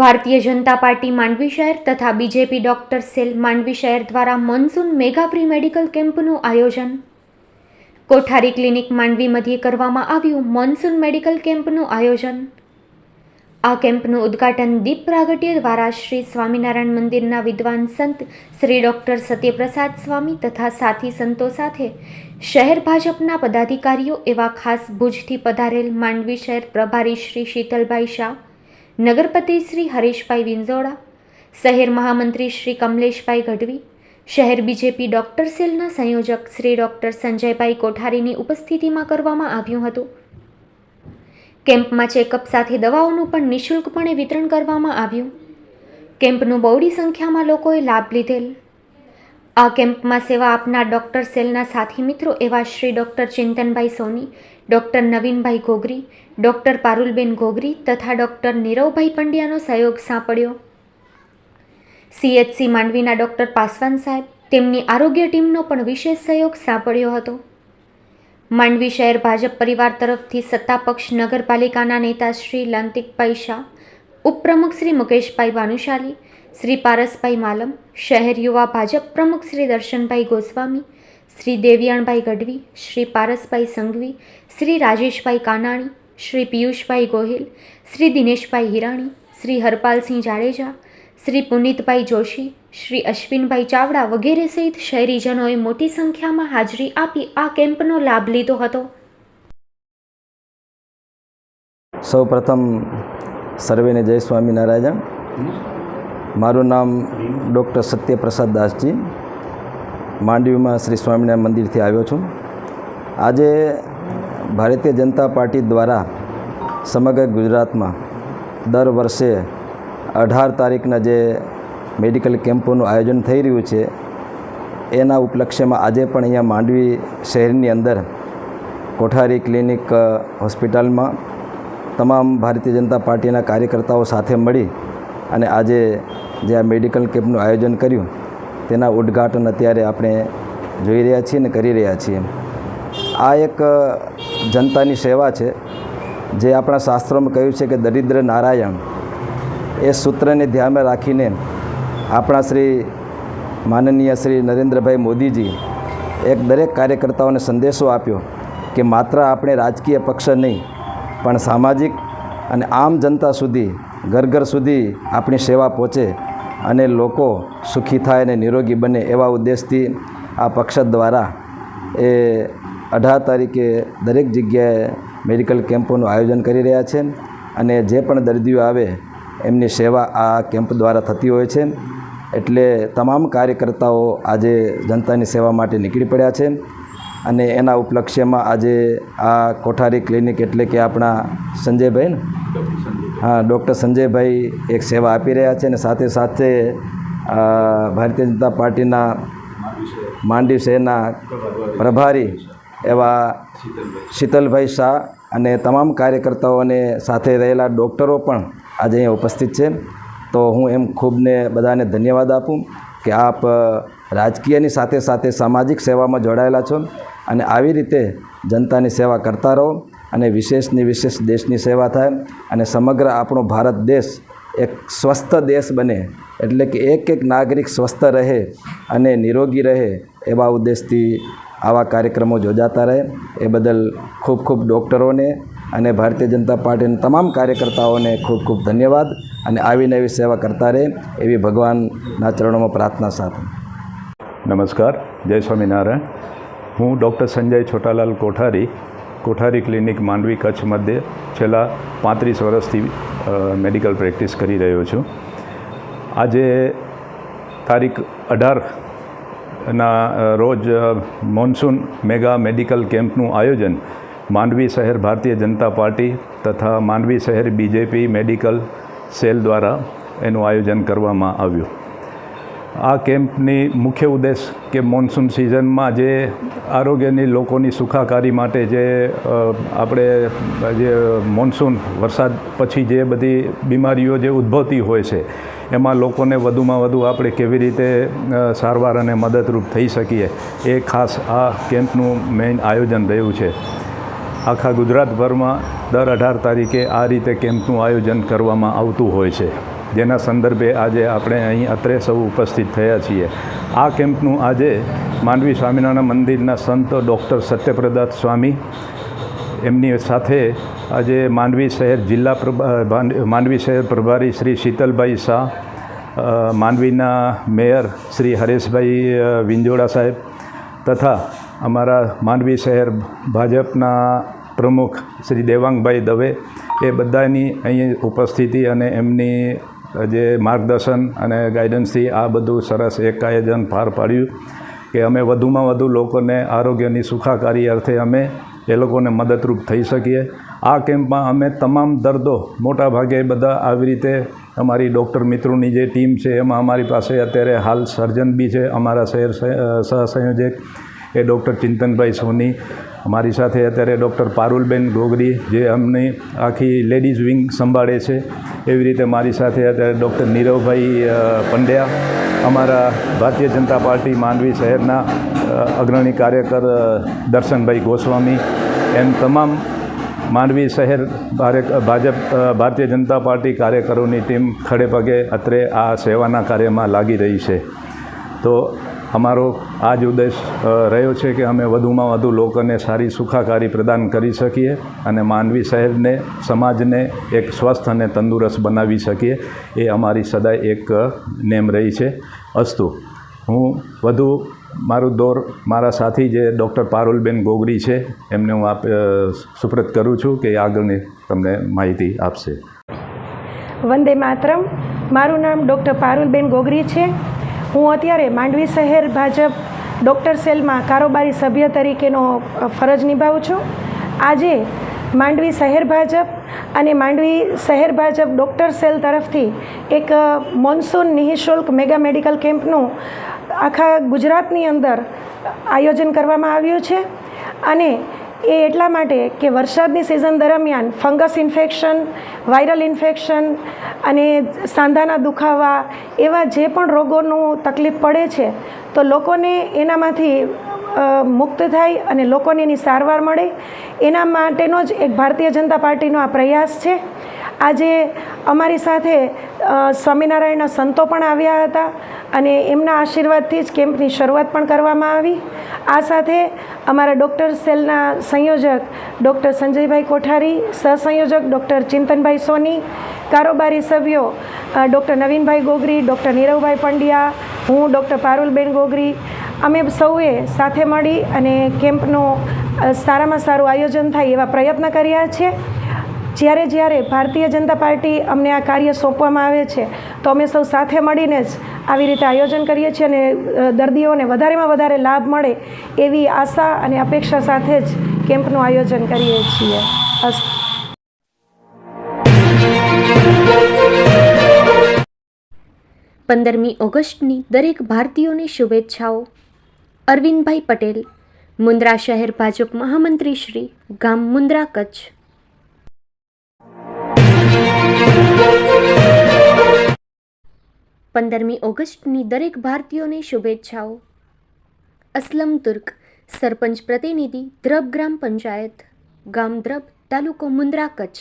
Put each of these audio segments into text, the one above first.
Bharatiya Janata party Mandvi શહેર તથા BJP doctor cell Mandvi શહેર દ્વારા મોન્સૂન મેગા ફ્રી મેડિકલ કેમ્પનું આયોજન. કોઠારી ક્લિનિક માંડવી મધ્યે કરવામાં આવ્યું મોન્સૂન મેડિકલ કેમ્પનું આયોજન. આ કેમ્પનું ઉદ્ઘાટન દીપ પ્રાગટ્ય દ્વારા શ્રી સ્વામિનારાયણ મંદિરના વિદ્વાન સંત શ્રી ડૉક્ટર સત્યપ્રસાદ સ્વામી તથા સાથી સંતો સાથે શહેર ભાજપના પદાધિકારીઓ એવા ખાસ ભુજથી પધારેલ માંડવી શહેર પ્રભારી શ્રી શીતલભાઈ શાહ નગરપતિ શ્રી હરીશભાઈ વિંઝોડા, શહેર મહામંત્રી શ્રી કમલેશભાઈ ગઢવી, શહેર બીજેપી ડોક્ટર સેલના સંયોજક શ્રી ડોક્ટર સંજયભાઈ કોઠારીની ઉપસ્થિતિમાં કરવામાં આવ્યું હતું. કેમ્પમાં ચેકઅપ સાથે દવાઓનું પણ નિઃશુલ્કપણે વિતરણ કરવામાં આવ્યું. કેમ્પનું બહોળી સંખ્યામાં લોકોએ લાભ લીધેલ. આ કેમ્પમાં સેવા આપનાર ડૉક્ટર સેલના સાથી મિત્રો એવા Shri doctor Chintanbhai Soni doctor Navinbhai Ghoghari doctor Parulben Ghoghari તથા ડૉક્ટર નીરવભાઈ પંડ્યાનો સહયોગ સાંપડ્યો. સીએચસી માંડવીના ડૉક્ટર પાસવાન સાહેબ તેમની આરોગ્ય ટીમનો પણ વિશેષ સહયોગ સાંપડ્યો હતો. માંડવી શહેર ભાજપ પરિવાર તરફથી સત્તાપક્ષ નગરપાલિકાના નેતા શ્રી લાંતિકભાઈ શાહ, ઉપપ્રમુખ શ્રી મુકેશભાઈ ભાનુશાલી શ્રી પારસભાઈ માલમ, શહેર યુવા ભાજપ પ્રમુખ શ્રી દર્શનભાઈ ગોસ્વામી, શ્રી દેવિયાણભાઈ ગઢવી, શ્રી પારસભાઈ સંઘવી, શ્રી રાજેશભાઈ કાનાણી, શ્રી પિયુષભાઈ ગોહિલ, શ્રી દિનેશભાઈ હિરાણી, શ્રી હરપાલસિંહ જાડેજા, શ્રી પુનિતભાઈ જોશી, શ્રી અશ્વિનભાઈ ચાવડા વગેરે સહિત શહેરીજનોએ મોટી સંખ્યામાં હાજરી આપી આ કેમ્પનો લાભ લીધો હતો. સૌ પ્રથમ સર્વેને જય સ્વામિનારાયણ. મારું નામ ડૉક્ટર સત્યપ્રસાદ દાસજી માંડવીમાં શ્રી સ્વામિનારાયણ મંદિરથી આવ્યો છું. આજે ભારતીય જનતા પાર્ટી દ્વારા સમગ્ર ગુજરાતમાં દર વર્ષે અઢાર તારીખના જે મેડિકલ કેમ્પોનું આયોજન થઈ રહ્યું છે, એના ઉપલક્ષ્યમાં આજે પણ અહીંયા માંડવી શહેરની અંદર કોઠારી ક્લિનિક હોસ્પિટલમાં તમામ ભારતીય જનતા પાર્ટીના કાર્યકર્તાઓ સાથે મળી અને આજે જે આ મેડિકલ કેમ્પનું આયોજન કર્યું, તેના ઉદ્ઘાટન અત્યારે આપણે જોઈ રહ્યા છીએ અને કરી રહ્યા છીએ. આ એક જનતાની સેવા છે, જે આપણા શાસ્ત્રોમાં કહ્યું છે કે દરિદ્ર નારાયણ. એ સૂત્રને ધ્યાનમાં રાખીને આપણા શ્રી માનનીય શ્રી નરેન્દ્રભાઈ મોદીજી એક દરેક કાર્યકર્તાઓને સંદેશો આપ્યો કે માત્ર આપણે રાજકીય પક્ષ નહીં, પણ સામાજિક અને આમ જનતા સુધી, ઘર ઘર સુધી આપણી સેવા પહોંચે અને લોકો સુખી થાય અને નિરોગી બને એવા ઉદ્દેશથી આ પક્ષ દ્વારા એ અઢાર તારીખે દરેક જગ્યાએ મેડિકલ કેમ્પોનું આયોજન કરી રહ્યા છે અને જે પણ દર્દીઓ આવે એમની સેવા આ કેમ્પ દ્વારા થતી હોય છે. એટલે તમામ કાર્યકર્તાઓ આજે જનતાની સેવા માટે નીકળી પડ્યા છે અને એના ઉપલક્ષ્યમાં આજે આ કોઠારી ક્લિનિક એટલે કે આપણા સંજયભાઈ ને? હા, ડૉક્ટર સંજયભાઈ એક સેવા આપી રહ્યા છે અને સાથે સાથે ભારતીય જનતા પાર્ટીના માંડવી શહેરના પ્રભારી એવા શીતલભાઈ શાહ અને તમામ કાર્યકર્તાઓને સાથે રહેલા ડૉક્ટરો પણ આજે અહીંયા ઉપસ્થિત છે. તો હું એમ ખૂબને બધાને ધન્યવાદ આપું કે આપ રાજકીયની સાથે સાથે સામાજિક સેવામાં જોડાયેલા છો અને આવી રીતે જનતાની સેવા કરતા રહો. અને વિશેષની વિશેષ દેશની સેવા થાય અને સમગ્ર આપણો ભારત દેશ એક સ્વસ્થ દેશ બને. એટલે કે એક એક નાગરિક સ્વસ્થ રહે અને નિરોગી રહે એવા ઉદ્દેશથી આવા કાર્યક્રમો યોજાતા રહે. એ બદલ ખૂબ ખૂબ ડૉક્ટરોને અને ભારતીય જનતા પાર્ટીના તમામ કાર્યકર્તાઓને ખૂબ ખૂબ ધન્યવાદ અને આવી નવી સેવા કરતા રહે એવી ભગવાનના ચરણોમાં પ્રાર્થના સાથે. નમસ્કાર. જય સ્વામિનારાયણ. હું ડૉક્ટર સંજય છોટાલાલ કોઠારી કોઠારી ક્લિનિક માંડવી કચ્છ મધ્યે છેલ્લા પાંત્રીસ વર્ષથી મેડિકલ પ્રેક્ટિસ કરી રહ્યો છું. આજે તારીખ અઢાર ના રોજ મોન્સૂન મેગા મેડિકલ કેમ્પનું આયોજન માંડવી શહેર ભારતીય જનતા પાર્ટી તથા માંડવી શહેર બીજેપી મેડિકલ સેલ દ્વારા એનું આયોજન કરવામાં આવ્યું. આ કેમ્પની મુખ્ય ઉદ્દેશ કે મોન્સૂન સિઝનમાં જે આરોગ્યની લોકોની સુખાકારી માટે જે આપણે, જે મોન્સૂન, વરસાદ પછી જે બધી બીમારીઓ જે ઉદ્ભવતી હોય છે, એમાં લોકોને વધુમાં વધુ આપણે કેવી રીતે સારવાર અને મદદરૂપ થઈ શકીએ, એ ખાસ આ કેમ્પનું મેઇન આયોજન રહ્યું છે. આખા ગુજરાતભરમાં દર અઢાર તારીખે આ રીતે કેમ્પનું આયોજન કરવામાં આવતું હોય છે. જેના સંદર્ભે આજે આપણે અહીં અત્રે સૌ ઉપસ્થિત થયા છીએ. આ કેમ્પનું આજે માંડવી સ્વામિનારાયણ મંદિરના સંત ડૉક્ટર સત્યપ્રદાત સ્વામી, એમની સાથે આજે માંડવી શહેર જિલ્લા માંડવી શહેર પ્રભારી શ્રી શીતલભાઈ શાહ માંડવીના મેયર શ્રી હરેશભાઈ વિંજોડા સાહેબ તથા અમારા માંડવી શહેર ભાજપના પ્રમુખ શ્રી દેવાંગભાઈ દવે એ બધાની અહીં ઉપસ્થિતિ અને એમની જે માર્ગદર્શન અને ગાઈડન્સથી આ બધું સરસ એક આયોજન પાર પાડ્યું કે અમે વધુમાં વધુ લોકોને આરોગ્યની સુખાકારી અર્થે અમે એ લોકોને મદદરૂપ થઈ શકીએ. આ કેમ્પમાં અમે તમામ દર્દો મોટા ભાગે બધા આવી રીતે અમારી ડૉક્ટર મિત્રોની જે ટીમ છે, એમાં અમારી પાસે અત્યારે હાલ સર્જન બી છે, અમારા શહેર સહસંયોજક એ ડૉક્ટર ચિંતનભાઈ સોની અમારી સાથે અત્યારે ડૉક્ટર પારુલબેન ગોગરી, જે અમને આખી લેડીઝ વિંગ સંભાળે છે. એવી રીતે મારી સાથે અત્યારે ડૉક્ટર નીરવભાઈ પંડ્યા, અમારા ભારતીય જનતા પાર્ટી માંડવી શહેરના અગ્રણી કાર્યકર દર્શનભાઈ ગોસ્વામી, એમ તમામ માંડવી શહેર ભારે- ભાજપ ભારતીય જનતા પાર્ટી કાર્યકરોની ટીમ ખડે પગે અત્રે આ સેવાના કાર્યમાં લાગી રહી છે. તો અમારો આ જ ઉદ્દેશ રહ્યો છે કે અમે વધુમાં વધુ લોકોને સારી સુખાકારી પ્રદાન કરી શકીએ અને માનવી શહેરને, સમાજને એક સ્વસ્થ અને તંદુરસ્ત બનાવી શકીએ. એ અમારી સદાય એક નેમ રહી છે. અસ્તુ, હું વધુ મારું દોર મારા સાથી જે ડૉક્ટર પારુલબેન ગોગરી છે, એમને હું આપ સુપ્રત કરું છું કે આગળની તમને માહિતી આપશે. વંદે માતરમ. મારું નામ ડૉક્ટર પારુલબેન ગોગરી છે. હું અત્યારે માંડવી શહેર ભાજપ ડૉક્ટર સેલમાં કારોબારી સભ્ય તરીકેનો ફરજ નિભાવું છું. આજે માંડવી શહેર ભાજપ અને માંડવી શહેર ભાજપ ડૉક્ટર સેલ તરફથી એક મોન્સૂન નિઃશુલ્ક મેગા મેડિકલ કેમ્પનું આખા ગુજરાતની અંદર આયોજન કરવામાં આવ્યું છે. અને એ એટલા માટે કે વરસાદની સિઝન દરમિયાન ફંગસ ઇન્ફેક્શન વાયરલ ઇન્ફેક્શન અને સાંધાના દુખાવા એવા જે પણ રોગોનું તકલીફ પડે છે, તો લોકોને એનામાંથી મુક્ત થાય અને લોકોને એની સારવાર મળે. એના માટેનો જ એક ભારતીય જનતા પાર્ટીનો આ પ્રયાસ છે. આજે અમારી સાથે સ્વામિનારાયણના સંતો પણ આવ્યા હતા અને એમના આશીર્વાદથી જ કેમ્પની શરૂઆત પણ કરવામાં આવી. આ સાથે અમારા ડૉક્ટર સેલના સંયોજક ડૉક્ટર સંજયભાઈ કોઠારી, સહસંયોજક ડૉક્ટર ચિંતનભાઈ સોની, કારોબારી સભ્યો ડૉક્ટર નવીનભાઈ ગોગરી, ડૉક્ટર નીરવભાઈ પંડ્યા, હું, ડૉક્ટર પારુલબેન ગોગરી. અમે સૌએ સાથે મળી અને કેમ્પનું સારામાં સારું આયોજન થાય એવા પ્રયત્ન કર્યા છે. જ્યારે જ્યારે ભારતીય જનતા પાર્ટી અમને આ કાર્ય સોંપવામાં આવે છે, તો અમે સૌ સાથે મળીને જ આવી રીતે આયોજન કરીએ છીએ અને દર્દીઓને વધારેમાં વધારે લાભ મળે એવી આશા અને અપેક્ષા સાથે જ કેમ્પનું આયોજન કરીએ છીએ. પંદરમી ઓગસ્ટની દરેક ભારતીયોને શુભેચ્છાઓ. અરવિંદભાઈ પટેલ, મુન્દ્રા શહેર ભાજપ મહામંત્રી શ્રી ગામ મુન્દ્રા કચ્છ. પંદરમી ઓગસ્ટની દરેક ભારતીયોને શુભેચ્છાઓ. અસલમ તુર્ક, સરપંચ પ્રતિનિધિ, દ્રબ ગ્રામ પંચાયત, ગામ દ્રબ, તાલુકો મુન્દ્રા કચ્છ.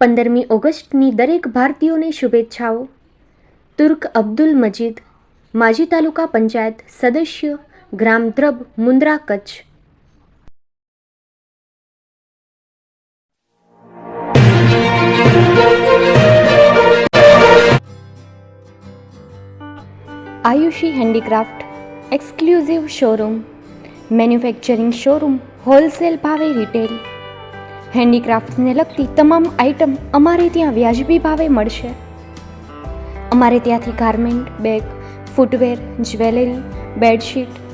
પંદરમી ઓગસ્ટની દરેક ભારતીયોને શુભેચ્છાઓ. તુર્ક અબ્દુલ મજીદ, માજી તાલુકા પંચાયત સદસ્ય ગ્રામ દ્રબ Mundra Kutch. Aayushi handicraft exclusive showroom, manufacturing showroom, wholesale ભાવે રિટેલ. હેન્ડીક્રાફ્ટ્સને લગતી તમામ આઇટમ અમારે ત્યાં વ્યાજબી ભાવે મળશે. અમારે ત્યાંથી garment, bag, footwear, jewellery, bedsheet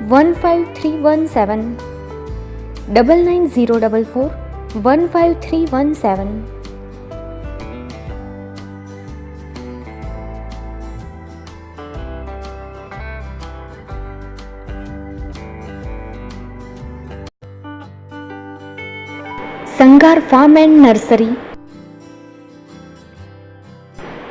one five three one seven double nine zero double four one five three one seven Sangar farm and nursery